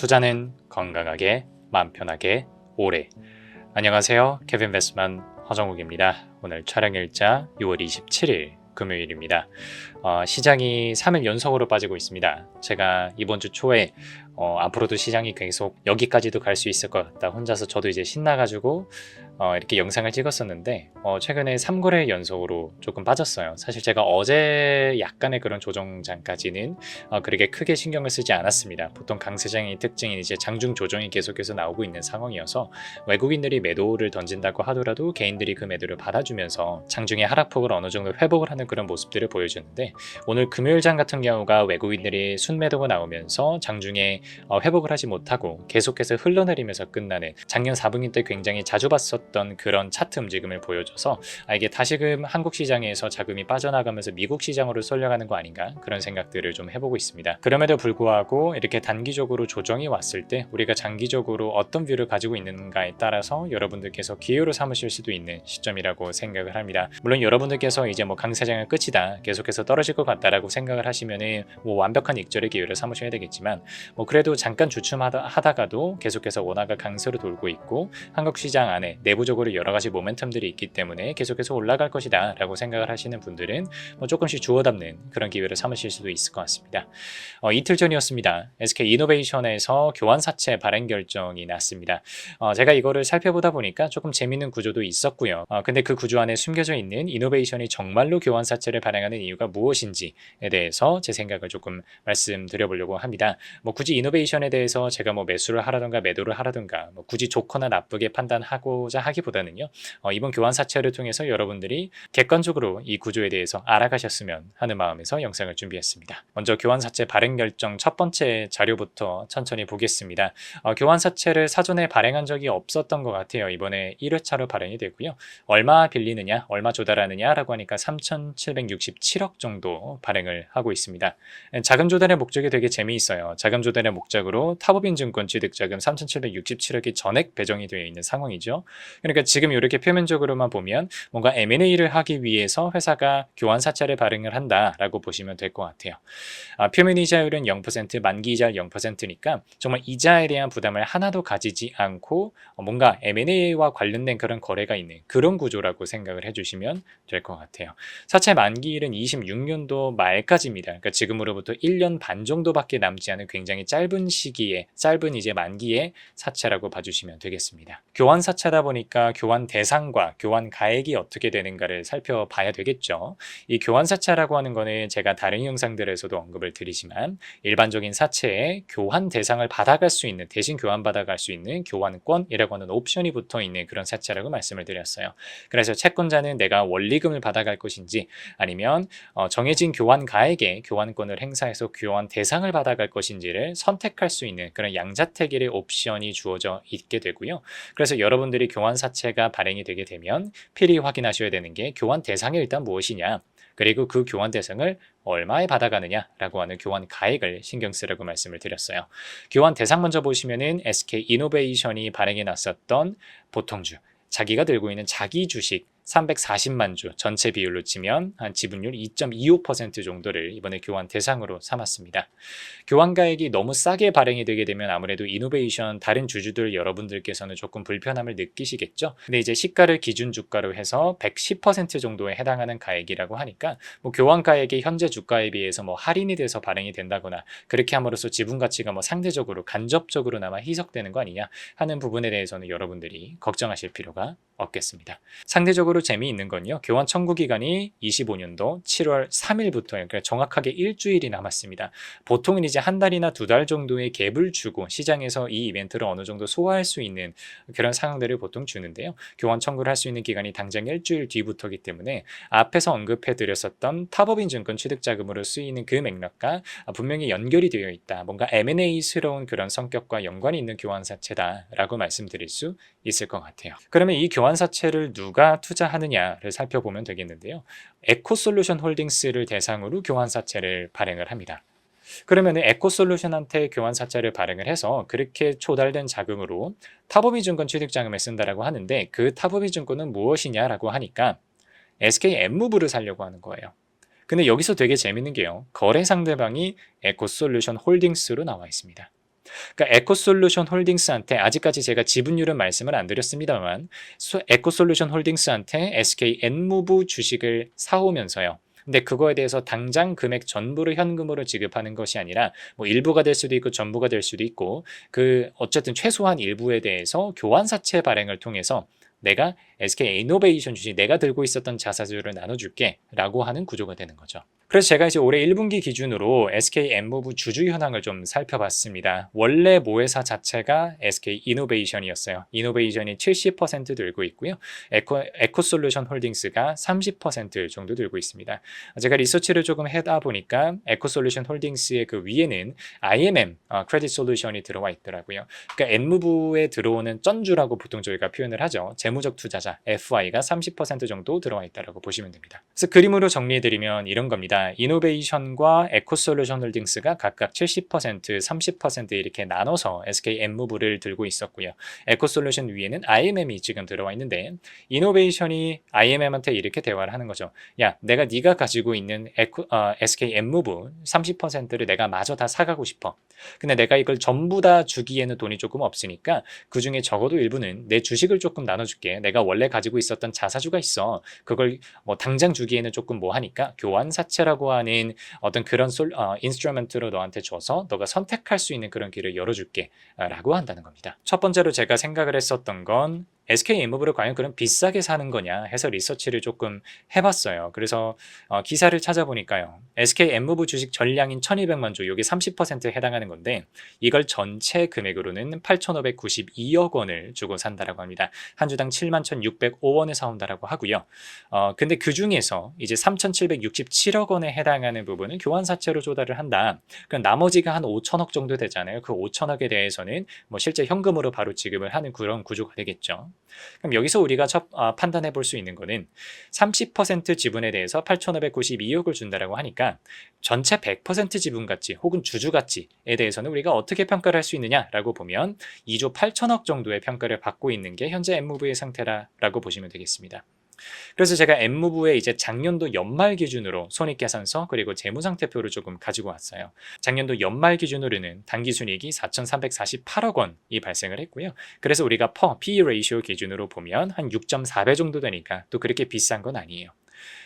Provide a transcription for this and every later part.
투자는 건강하게, 마음 편하게, 오래. 안녕하세요. 케빈 베스만 허정욱입니다. 오늘 촬영 일자 6월 27일 금요일입니다. 어, 시장이 3일 연속으로 빠지고 있습니다. 제가 이번 주 초에 어, 앞으로도 시장이 계속 여기까지도 갈 수 있을 것 같다. 혼자서 저도 이제 신나가지고 어, 이렇게 영상을 찍었었는데 어, 최근에 3거래 연속으로 조금 빠졌어요. 사실 제가 어제 약간의 그런 조정장까지는 어, 그렇게 크게 신경을 쓰지 않았습니다. 보통 강세장의 특징인 이제 장중 조정이 계속해서 나오고 있는 상황이어서 외국인들이 매도를 던진다고 하더라도 개인들이 그 매도를 받아주면서 장중의 하락폭을 어느 정도 회복을 하는 그런 모습들을 보여주는데 오늘 금요일장 같은 경우가 외국인들이 순매도가 나오면서 장중에 어, 회복을 하지 못하고 계속해서 흘러내리면서 끝나는 작년 4분기 때 굉장히 자주 봤었던 그런 차트 움직임을 보여줘서 아, 이게 다시금 한국 시장에서 자금이 빠져나가면서 미국 시장으로 쏠려가는 거 아닌가 그런 생각들을 좀 해보고 있습니다. 그럼에도 불구하고 이렇게 단기적으로 조정이 왔을 때 우리가 장기적으로 어떤 뷰를 가지고 있는가에 따라서 여러분들께서 기회로 삼으실 수도 있는 시점이라고 생각을 합니다. 물론 여러분들께서 이제 뭐 강세장은 끝이다 계속해서 떨어질 것 같다라고 생각을 하시면은 뭐 완벽한 익절의 기회를 삼으셔야 되겠지만 뭐 그래도 잠깐 주춤하다가도 계속해서 원화가 강세로 돌고 있고 한국 시장 안에 내부적으로 여러 가지 모멘텀들이 있기 때문에 계속해서 올라갈 것이다 라고 생각을 하시는 분들은 뭐 조금씩 주워 담는 그런 기회를 삼으실 수도 있을 것 같습니다. 어, 이틀 전이었습니다. SK 이노베이션에서 교환 사채 발행 결정이 났습니다. 어, 제가 이거를 살펴보다 보니까 조금 재밌는 구조도 있었고요. 어, 근데 그 구조 안에 숨겨져 있는 이노베이션이 정말로 교환 사채를 발행하는 이유가 무엇인지에 대해서 제 생각을 조금 말씀드려보려고 합니다. 뭐 굳이 이노베이션에 대해서 제가 뭐 매수를 하라던가 매도를 하라던가 뭐 굳이 좋거나 나쁘게 판단하고자 하기보다는요. 어, 이번 교환 사채를 통해서 여러분들이 객관적으로 이 구조에 대해서 알아가셨으면 하는 마음에서 영상을 준비했습니다. 먼저 교환 사채 발행 결정 첫 번째 자료부터 천천히 보겠습니다. 어, 교환 사채를 사전에 발행한 적이 없었던 것 같아요. 이번에 1회차로 발행이 되고요. 얼마 빌리느냐, 얼마 조달하느냐라고 하니까 3,767억 정도 발행을 하고 있습니다. 자금 조달의 목적이 되게 재미있어요. 자금 조달의 목적으로 타법인 증권 취득 자금 3,767억이 전액 배정이 되어 있는 상황이죠. 그러니까 지금 이렇게 표면적으로만 보면 뭔가 M&A를 하기 위해서 회사가 교환 사채를 발행을 한다라고 보시면 될 것 같아요. 아, 표면 이자율은 0%, 만기 이자율 0%니까 정말 이자에 대한 부담을 하나도 가지지 않고 뭔가 M&A와 관련된 그런 거래가 있는 그런 구조라고 생각을 해주시면 될 것 같아요. 사채 만기일은 26년도 말까지입니다. 그러니까 지금으로부터 1년 반 정도밖에 남지 않은 굉장히 짧은 시기에 짧은 이제 만기의 사채라고 봐주시면 되겠습니다. 교환 사채다 보니까 교환 대상과 교환 가액이 어떻게 되는가를 살펴봐야 되겠죠. 이 교환 사채라고 하는 거는 제가 다른 영상들에서도 언급을 드리지만 일반적인 사채에 교환 대상을 받아갈 수 있는 대신 교환 받아갈 수 있는 교환권이라고 하는 옵션이 붙어 있는 그런 사채라고 말씀을 드렸어요. 그래서 채권자는 내가 원리금을 받아갈 것인지 아니면 어, 정해진 교환 가액에 교환권을 행사해서 교환 대상을 받아갈 것인지를 선 택할 수 있는 그런 양자택일의 옵션이 주어져 있게 되고요. 그래서 여러분들이 교환 사채가 발행이 되게 되면 필히 확인하셔야 되는 게 교환 대상이 일단 무엇이냐 그리고 그 교환 대상을 얼마에 받아가느냐라고 하는 교환 가액을 신경 쓰라고 말씀을 드렸어요. 교환 대상 먼저 보시면은 SK 이노베이션이 발행해 놨었던 보통주 자기가 들고 있는 자기 주식 340만 주 전체 비율로 치면 한 지분율 2.25% 정도를 이번에 교환 대상으로 삼았습니다. 교환 가액이 너무 싸게 발행이 되게 되면 아무래도 이노베이션 다른 주주들 여러분들께서는 조금 불편함을 느끼시겠죠. 근데 이제 시가를 기준 주가로 해서 110% 정도에 해당하는 가액이라고 하니까 뭐 교환 가액이 현재 주가에 비해서 뭐 할인이 돼서 발행이 된다거나 그렇게 함으로써 지분 가치가 뭐 상대적으로 간접적으로나마 희석되는 거 아니냐 하는 부분에 대해서는 여러분들이 걱정하실 필요가 없겠습니다. 상대적으로 재미있는 건요. 교환 청구 기간이 25년도 7월 3일부터예요. 그러니까 정확하게 일주일이 남았습니다. 보통은 이제 한 달이나 두 달 정도의 갭을 주고 시장에서 이 이벤트를 어느 정도 소화할 수 있는 그런 상황들을 보통 주는데요. 교환 청구를 할 수 있는 기간이 당장 일주일 뒤부터기 때문에 앞에서 언급해 드렸었던 타법인 증권 취득 자금으로 쓰이는 그 맥락과 분명히 연결이 되어 있다. 뭔가 M&A스러운 그런 성격과 연관이 있는 교환 사채다라고 말씀드릴 수 있을 것 같아요. 그러면 이 교환 사채를 누가 투자하느냐를 살펴보면 되겠는데요. 에코솔루션 홀딩스를 대상으로 교환 사채를 발행을 합니다. 그러면 에코솔루션한테 교환 사채를 발행을 해서 그렇게 초달된 자금으로 타법이 증권 취득 자금에 쓴다라고 하는데 그 타법이 증권은 무엇이냐라고 하니까 SK 엠무브를 살려고 하는 거예요. 근데 여기서 되게 재밌는 게요. 거래 상대방이 에코솔루션 홀딩스로 나와 있습니다. 그러니까 에코솔루션 홀딩스한테 아직까지 제가 지분율은 말씀을 안 드렸습니다만 소- 에코솔루션 홀딩스한테 SK 엔무브 주식을 사오면서요. 근데 그거에 대해서 당장 금액 전부를 현금으로 지급하는 것이 아니라 뭐 일부가 될 수도 있고 전부가 될 수도 있고 그 어쨌든 최소한 일부에 대해서 교환사채 발행을 통해서 내가 SK 이노베이션 주식 내가 들고 있었던 자사주를 나눠줄게 라고 하는 구조가 되는 거죠. 그래서 제가 이제 올해 1분기 기준으로 SK 엠무브 주주 현황을 좀 살펴봤습니다. 원래 모회사 자체가 SK 이노베이션이었어요. 이노베이션이 70% 들고 있고요. 에코, 에코솔루션 홀딩스가 30% 정도 들고 있습니다. 제가 리서치를 조금 해다 보니까 에코솔루션 홀딩스의 그 위에는 IMM 어, 크레딧 솔루션이 들어와 있더라고요. 그러니까 엔무브에 들어오는 쩐주라고 보통 저희가 표현을 하죠. 재무적 투자자 FI가 30% 정도 들어와 있다라고 보시면 됩니다. 그래서 그림으로 정리해드리면 이런 겁니다. 이노베이션과 에코솔루션 홀딩스가 각각 70%, 30% 이렇게 나눠서 SK 엔무브를 들고 있었고요. 에코솔루션 위에는 IMM이 지금 들어와 있는데 이노베이션이 IMM한테 이렇게 대화를 하는 거죠. 야, 내가 네가 가지고 있는 에코, 어, SK 엔무브 30%를 내가 마저 다 사가고 싶어. 근데 내가 이걸 전부 다 주기에는 돈이 조금 없으니까 그 중에 적어도 일부는 내 주식을 조금 나눠줄게. 내가 원래 가지고 있었던 자사주가 있어. 그걸 뭐 당장 주기에는 조금 뭐 하니까 교환 사채라 고 하는 어떤 그런 솔, 어, 인스트루먼트로 너한테 줘서 너가 선택할 수 있는 그런 길을 열어줄게. 아, 라고 한다는 겁니다. 첫 번째로 제가 생각을 했었던 건 SK 엠무브를 과연 그럼 비싸게 사는 거냐 해서 리서치를 조금 해봤어요. 그래서 어, 기사를 찾아보니까요. SK 엠무브 주식 전량인 1200만 주, 이게 30%에 해당하는 건데 이걸 전체 금액으로는 8,592억 원을 주고 산다라고 합니다. 한 주당 71,605원에 사온다라고 하고요. 어, 근데 그 중에서 이제 3,767억 원에 해당하는 부분은 교환사채로 조달을 한다. 그럼 나머지가 한 5천억 정도 되잖아요. 그 5천억에 대해서는 뭐 실제 현금으로 바로 지급을 하는 그런 구조가 되겠죠. 그럼 여기서 우리가 첫, 아, 판단해 볼 수 있는 거는 30% 지분에 대해서 8,592억을 준다라고 하니까 전체 100% 지분 가치 혹은 주주 가치에 대해서는 우리가 어떻게 평가를 할 수 있느냐라고 보면 2조 8천억 정도의 평가를 받고 있는 게 현재 MV의 상태라고 보시면 되겠습니다. 그래서 제가 엠무브의 이제 작년도 연말 기준으로 손익계산서 그리고 재무상태표를 조금 가지고 왔어요. 작년도 연말 기준으로는 당기순이익이 4,348억 원이 발생을 했고요. 그래서 우리가 퍼 PE 레이시오 기준으로 보면 한 6.4배 정도 되니까 또 그렇게 비싼 건 아니에요.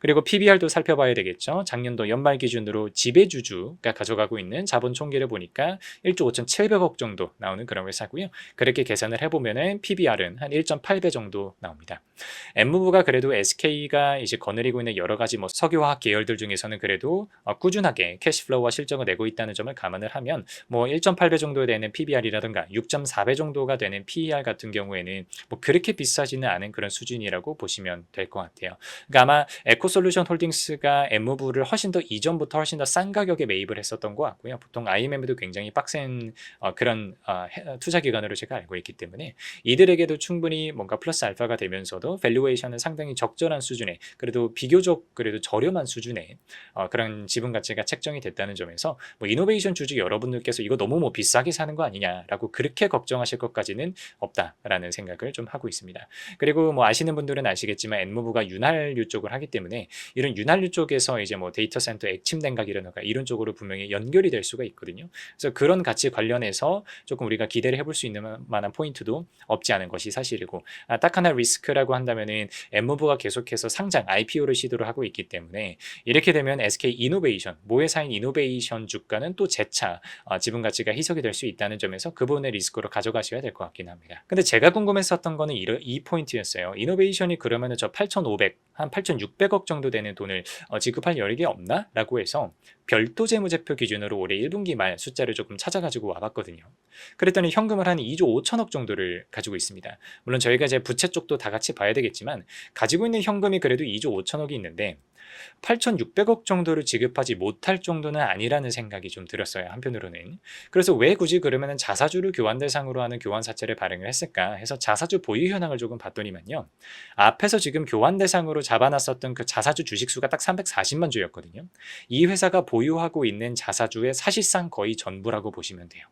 그리고 PBR도 살펴봐야 되겠죠. 작년도 연말 기준으로 지배주주가 가져가고 있는 자본 총계를 보니까 1조 5,700억 정도 나오는 그런 회사고요. 그렇게 계산을 해보면은 PBR은 한 1.8배 정도 나옵니다. 엠무브가 그래도 SK가 이제 거느리고 있는 여러 가지 뭐 석유화학 계열들 중에서는 그래도 어, 꾸준하게 캐시플로우와 실적을 내고 있다는 점을 감안을 하면 뭐 1.8배 정도 되는 PBR이라든가 6.4배 정도가 되는 PER 같은 경우에는 뭐 그렇게 비싸지는 않은 그런 수준이라고 보시면 될 것 같아요. 그러니까 아마 에코 솔루션 홀딩스가 엠무브를 훨씬 더 이전부터 훨씬 더 싼 가격에 매입을 했었던 것 같고요. 보통 IMM도 굉장히 빡센 어, 그런 어, 해- 투자 기관으로 제가 알고 있기 때문에 이들에게도 충분히 뭔가 플러스 알파가 되면서도 밸류에이션은 상당히 적절한 수준의 그래도 비교적 그래도 저렴한 수준의 어, 그런 지분 가치가 책정이 됐다는 점에서 뭐 이노베이션 주주 여러분들께서 이거 너무 뭐 비싸게 사는 거 아니냐라고 그렇게 걱정하실 것까지는 없다라는 생각을 좀 하고 있습니다. 그리고 뭐 아시는 분들은 아시겠지만 엔무브가 윤활유 쪽을 하기 때문에 이런 윤활유 쪽에서 이제 뭐 데이터 센터 액침 냉각이라든가 이런 쪽으로 분명히 연결이 될 수가 있거든요. 그래서 그런 가치 관련해서 조금 우리가 기대를 해볼 수 있는 만한 포인트도 없지 않은 것이 사실이고 아, 딱 하나 리스크라고 한다면은 엠무브가 계속해서 상장 IPO를 시도를 하고 있기 때문에 이렇게 되면 SK 이노베이션 모회사인 이노베이션 주가는 또 재차 어, 지분 가치가 희석이 될 수 있다는 점에서 그 부분의 리스크로 가져가셔야 될 것 같긴 합니다. 근데 제가 궁금했었던 거는 이, 이 포인트였어요. 이노베이션이 그러면은 저 8,500, 한 8,600억 정도 되는 돈을 어, 지급할 여력이 없나? 라고 해서 별도 재무제표 기준으로 올해 1분기 말 숫자를 조금 찾아가지고 와봤거든요. 그랬더니 현금을 한 2조 5천억 정도를 가지고 있습니다. 물론 저희가 이제 부채 쪽도 다 같이 봐야 되겠지만 가지고 있는 현금이 그래도 2조 5천억이 있는데 8,600억 정도를 지급하지 못할 정도는 아니라는 생각이 좀 들었어요. 한편으로는. 그래서 왜 굳이 그러면 자사주를 교환 대상으로 하는 교환 사채를 발행을 했을까 해서 자사주 보유 현황을 조금 봤더니만요. 앞에서 지금 교환 대상으로 잡아놨었던 그 자사주 주식 수가 딱 340만 주였거든요. 이 회사가 보 유하고 있는 자사주의 사실상 거의 전부라고 보시면 돼요.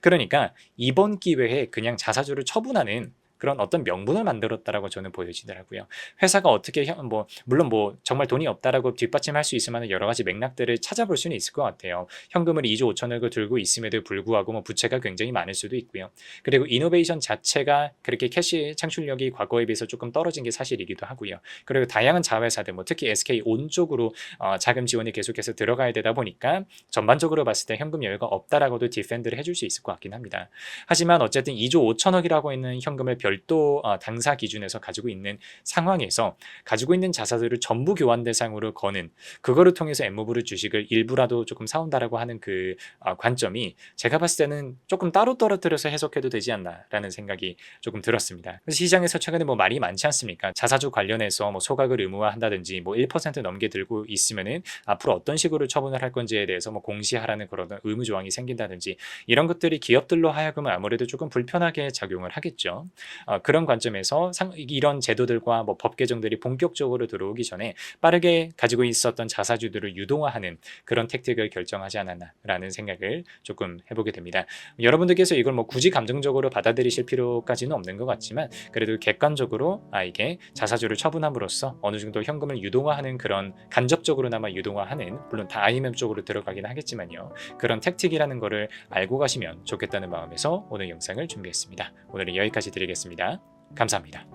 그러니까 이번 기회에 그냥 자사주를 처분하는 그런 어떤 명분을 만들었다라고 저는 보여지더라고요. 회사가 어떻게 현- 뭐 물론 뭐 정말 돈이 없다라고 뒷받침할 수 있을 만한 여러 가지 맥락들을 찾아볼 수는 있을 것 같아요. 현금을 2조 5천억을 들고 있음에도 불구하고 뭐 부채가 굉장히 많을 수도 있고요. 그리고 이노베이션 자체가 그렇게 캐시 창출력이 과거에 비해서 조금 떨어진 게 사실이기도 하고요. 그리고 다양한 자회사들 뭐 특히 SK 온 쪽으로 어, 자금 지원이 계속해서 들어가야 되다 보니까 전반적으로 봤을 때 현금 여유가 없다라고도 디펜드를 해줄 수 있을 것 같긴 합니다. 하지만 어쨌든 2조 5천억이라고 있는 현금을 별도 어, 당사 기준에서 가지고 있는 상황에서 가지고 있는 자사들을 전부 교환 대상으로 거는 그거를 통해서 엠모브르 주식을 일부라도 조금 사온다라고 하는 그 어, 관점이 제가 봤을 때는 조금 따로 떨어뜨려서 해석해도 되지 않나라는 생각이 조금 들었습니다. 시장에서 최근에 뭐 말이 많지 않습니까? 자사주 관련해서 뭐 소각을 의무화한다든지 뭐 1% 넘게 들고 있으면은 앞으로 어떤 식으로 처분을 할 건지에 대해서 뭐 공시하라는 그런 의무 조항이 생긴다든지 이런 것들이 기업들로 하여금 아무래도 조금 불편하게 작용을 하겠죠. 어, 그런 관점에서 상, 이런 제도들과 뭐 법 개정들이 본격적으로 들어오기 전에 빠르게 가지고 있었던 자사주들을 유동화하는 그런 택틱을 결정하지 않았나라는 생각을 조금 해보게 됩니다. 여러분들께서 이걸 뭐 굳이 감정적으로 받아들이실 필요까지는 없는 것 같지만 그래도 객관적으로 아 이게 자사주를 처분함으로써 어느 정도 현금을 유동화하는 그런 간접적으로나마 유동화하는 물론 다 IMF 쪽으로 들어가긴 하겠지만요 그런 택틱이라는 거를 알고 가시면 좋겠다는 마음에서 오늘 영상을 준비했습니다. 오늘은 여기까지 드리겠습니다. 감사합니다.